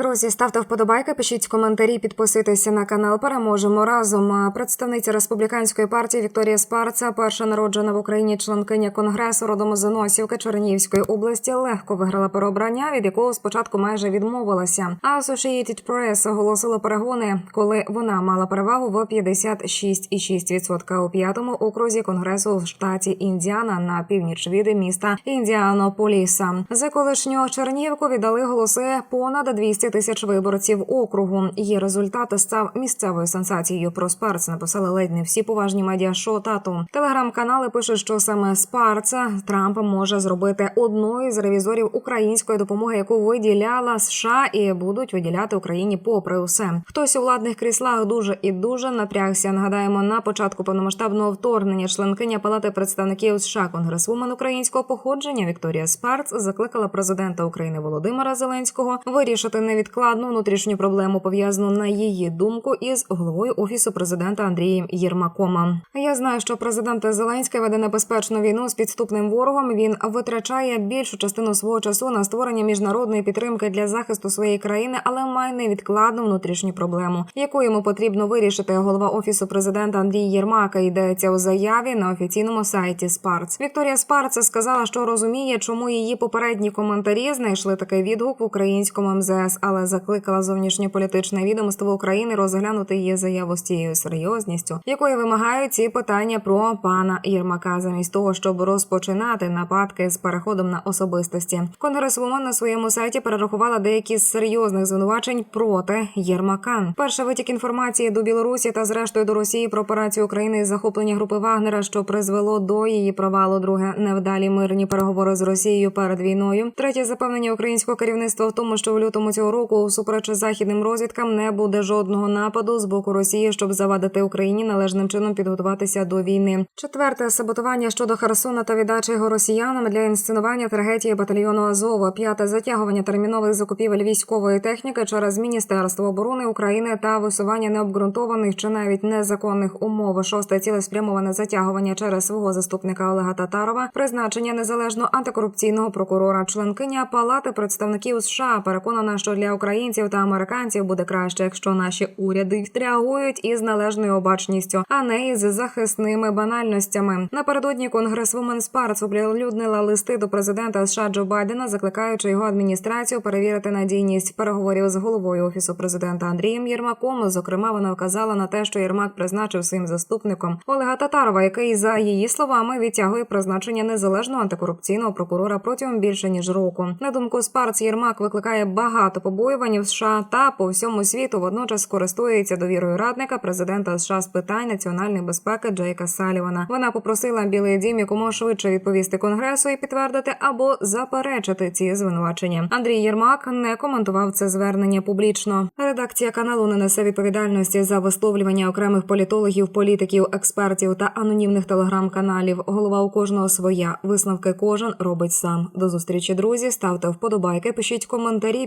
Друзі, ставте вподобайки, пишіть коментарі, підписуйтеся на канал. Переможемо разом. Представниця республіканської партії Вікторія Спарца, перша народжена в Україні членкиня конгресу родом з Носівки Чернігівської області, легко виграла переобрання, від якого спочатку майже відмовилася. А Associated Press оголосила перегони, коли вона мала перевагу в 56,6% у п'ятому окрузі конгресу в штаті Індіана на північ від міста Індіанополіса. За колишнього Чернігівку віддали голоси понад 200 тисяч виборців округу. Її результат став місцевою сенсацією. Про Спарц написали ледь не всі поважні медіа штату. Телеграм-канали пишуть, що саме Спарца Трамп може зробити одною з ревізорів української допомоги, яку виділяла США і будуть виділяти Україні попри усе. Хтось у владних кріслах дуже і дуже напрягся. Нагадаємо, на початку повномасштабного вторгнення членкиня Палати представників США конгресвумен українського походження Вікторія Спарц закликала президента України Володимира Зеленського вирішити невідкладну внутрішню проблему, пов'язану на її думку із головою офісу президента Андрієм Єрмаком. Я знаю, що президент Зеленський веде небезпечну війну з підступним ворогом. Він витрачає більшу частину свого часу на створення міжнародної підтримки для захисту своєї країни, але має невідкладну внутрішню проблему, яку йому потрібно вирішити. Голова офісу президента Андрій Єрмака йдеться у заяві на офіційному сайті Спарц. Вікторія Спарц сказала, що розуміє, чому її попередні коментарі знайшли такий відгук в українському МЗС, але закликала зовнішньополітичне відомство України розглянути її заяву з тією серйозністю, якої вимагають ці питання про пана Єрмака, замість того, щоб розпочинати нападки з переходом на особистості. Конгресвумен на своєму сайті перерахувала деякі з серйозних звинувачень проти Єрмака. Перший витік інформації до Білорусі та зрештою до Росії про операцію України із захоплення групи Вагнера, що призвело до її провалу. Друге невдалі мирні переговори з Росією перед війною. Третє запевнення українського керівництва в тому, що в лютому цього року, всупереч західним розвідкам, не буде жодного нападу з боку Росії, щоб завадити Україні належним чином підготуватися до війни. Четверте саботування щодо Херсона та віддачі його росіянам для інсценування трагедії батальйону Азова. П'яте затягування термінових закупівель військової техніки через Міністерство оборони України та висування необґрунтованих чи навіть незаконних умов. Шосте цілеспрямоване затягування через свого заступника Олега Татарова, призначення незалежного антикорупційного прокурора, членкиня Палати представників США переконана, що для українців та американців буде краще, якщо наші уряди реагують із належною обачністю, а не із захисними банальностями. Напередодні конгресвумен Спарц оприлюднила листи до президента США Джо Байдена, закликаючи його адміністрацію перевірити надійність переговорів з головою офісу президента Андрієм Єрмаком. Зокрема, вона вказала на те, що Єрмак призначив своїм заступником Олега Татарова, який за її словами відтягує призначення незалежного антикорупційного прокурора протягом більше ніж року. На думку Спарц, Єрмак викликає багато побоювань в США та по всьому світу. Водночас користується довірою радника президента США з питань національної безпеки Джейка Салівана. Вона попросила Білий Дім якомога швидше відповісти конгресу і підтвердити або заперечити ці звинувачення. Андрій Єрмак не коментував це звернення публічно. Редакція каналу не несе відповідальності за висловлювання окремих політологів, політиків, експертів та анонімних телеграм-каналів. Голова у кожного своя. Висновки кожен робить сам. До зустрічі, друзі. Ставте вподобайки, пишіть коментарі,